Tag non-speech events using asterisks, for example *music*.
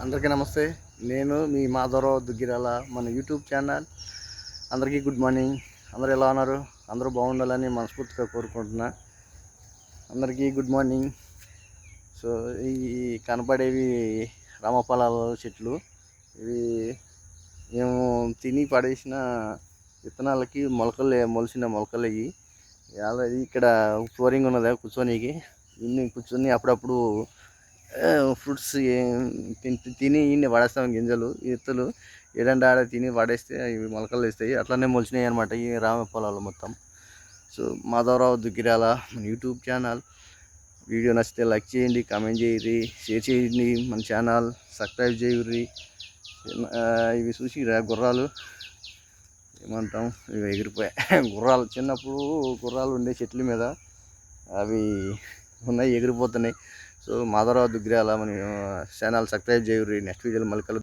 అందరికీ నమస్తే. నేను మీ మాధవరావు దుగ్గిరాల మన యూట్యూబ్ ఛానల్. అందరికీ గుడ్ మార్నింగ్. అందరూ ఎలా ఉన్నారు? అందరూ బాగుండాలని మనస్ఫూర్తిగా కోరుకుంటున్నా. అందరికీ గుడ్ మార్నింగ్. సో ఈ కనపడేవి రామఫలాల చెట్లు. ఇవి మేము తిని పడేసిన విత్తనాలకి మొలకలు మొలిసిన మొలకలు ఇవి. ఆల్రెడీ ఇక్కడ ఫ్లోరింగ్ ఉన్నది కూర్చోనికి. ఇన్ని కూర్చొని అప్పుడప్పుడు ఫ్రూట్స్ తిని ఇన్ని పడేస్తాం గింజలు ఎత్తులు ఏడంటే ఆడ తిని పడేస్తే ఇవి మొలకలు వేస్తాయి. అట్లనే మొలిచినాయి అనమాట ఈ రామ పొలాలు మొత్తం. సో మాధవరావు దుగ్గిరాల మన యూట్యూబ్ ఛానల్. వీడియో నచ్చితే లైక్ చేయండి కామెంట్ చేయండి షేర్ చేయండి మన ఛానల్ సబ్స్క్రైబ్ చేయండి. ఇవి చూసి రా గుర్రాలు. ఏమంటాం? ఇవి ఎగిరిపోయాయి *laughs* గుర్రాలు చిన్నప్పుడు గుర్రాలు ఉండే చెట్ల మీద అవి ఉన్నాయి ఎగిరిపోతున్నాయి. సో మాధవరావు దుగ్గిరాల మన ఛానల్ సబ్స్క్రైబ్ చేయరు నెక్స్ట్ వీడియోలో మళ్ళీ కలుద్దాం.